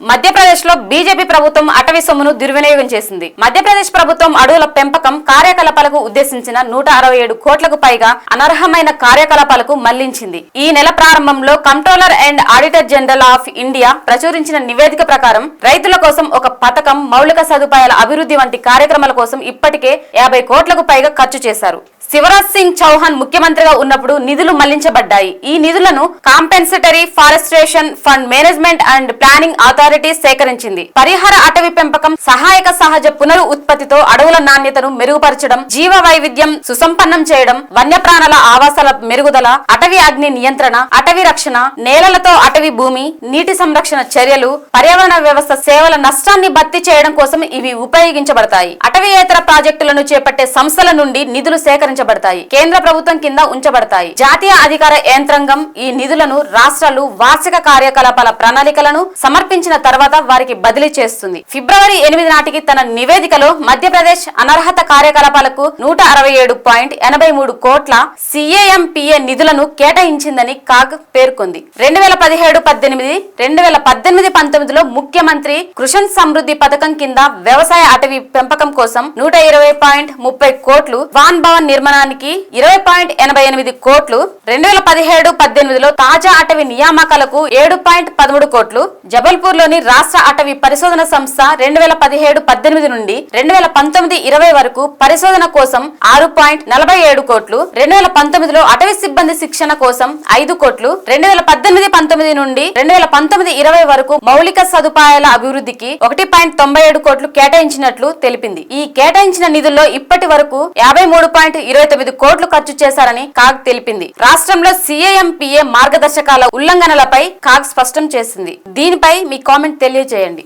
మధ్యప్రదేశ్లో బీజేపీ ప్రభుత్వం అటవీ సొమ్మును దుర్వినియోగం చేసింది. మధ్యప్రదేశ్ ప్రభుత్వం అడవుల పెంపకం కార్యకలాపాలకు ఉద్దేశించిన నూట అరవై ఏడు కోట్లకు పైగా అనర్హమైన కార్యకలాపాలకు మళ్ళించింది. ఈ నెల ప్రారంభంలో controller and auditor general of India ప్రచురించిన నివేదిక ప్రకారం రైతుల కోసం ఒక పథకం మౌలిక సదుపాయాల అభివృద్ధి వంటి కార్యక్రమాల కోసం ఇప్పటికే యాభై కోట్లకు పైగా ఖర్చు చేశారు. శివరాజ్ సింగ్ చౌహాన్ ముఖ్యమంత్రిగా ఉన్నప్పుడు నిధులు మళ్ళించబడ్డాయి. ఈ నిధులను compensatory afforestation fund management and planning authority సేకరించింది. పరిహార అటవీ పెంపకం సహాయక సహజ పునరు ఉత్పత్తితో అడవుల నాణ్యతను మెరుగుపరచడం జీవ వైవిధ్యం సుసంపన్నం చేయడం వన్యప్రాణుల ఆవాసాల మెరుగుదల అటవీ అగ్ని నియంత్రణ అటవీ రక్షణ నేలలతో అటవీ భూమి నీటి సంరక్షణ చర్యలు పర్యావరణ వ్యవస్థ సేవల నష్టాన్ని భర్తీ చేయడం కోసం ఇవి ఉపయోగించబడతాయి. అటవీయేతర ప్రాజెక్టులను చేపట్టే సంస్థల నుండి నిధులు సేకరించబడతాయి. కేంద్ర ప్రభుత్వం కింద ఉంచబడతాయి. జాతీయ అధికార యంత్రాంగం ఈ నిధులను రాష్ట్రాలు వార్షిక కార్యకలాపాల ప్రణాళికలను సమర్పించిన తర్వాత వారికి బదిలీ చేస్తుంది. ఫిబ్రవరి ఎనిమిది నాటికి తన నివేదికలో మధ్యప్రదేశ్ అనర్హత కార్యకలాపాలకు నూట అరవై ఏడు పాయింట్ ఎనభై మూడు కోట్ల సిఏఎంపిఏ నిధులను కేటాయించిందని కాగ్ పేర్కొంది. రెండు వేల పదిహేడు పద్దెనిమిది రెండు వేల పద్దెనిమిది పంతొమ్మిదిలో ముఖ్యమంత్రి కృషన్ సమృద్ధి పథకం కింద వ్యవసాయ అటవీ పెంపకం కోసం నూట ఇరవై పాయింట్ ముప్పై కోట్లు వాన్ భవన్ నిర్మాణానికి ఇరవై పాయింట్ ఎనభై ఎనిమిది కోట్లు రెండు వేల పదిహేడు పద్దెనిమిదిలో తాజా అటవీ నియామకాలకు ఏడు పాయింట్ పదమూడు కోట్లు జబల్పూర్ రాష్ట్రంలోని రాష్ట్ర అటవీ పరిశోధన సంస్థ రెండు వేల పదిహేడు పద్దెనిమిది నుండి రెండు వేల పంతొమ్మిది ఇరవై వరకు పరిశోధన కోసం ఆరు పాయింట్ నలభై ఏడు కోట్లు రెండు వేల పంతొమ్మిదిలో అటవీ సిబ్బంది శిక్షణ కోసం ఐదు కోట్లు రెండు వేల పద్దెనిమిది పంతొమ్మిది నుండి రెండు వేల పంతొమ్మిది ఇరవై వరకు మౌలిక సదుపాయాల అభివృద్ధికి ఒకటి పాయింట్ తొంభై ఏడు కోట్లు కేటాయించినట్లు తెలిపింది. ఈ కేటాయించిన నిధుల్లో ఇప్పటి వరకు యాభై మూడు పాయింట్ ఇరవై తొమ్మిది కోట్లు ఖర్చు చేశారని కాగ్ తెలిపింది. రాష్ట్రంలో సిఏఎంపిఏ మార్గదర్శకాల ఉల్లంఘనలపై కాగ్ స్పష్టం చేసింది. దీనిపై మీ కామెంట్ తెలియజేయండి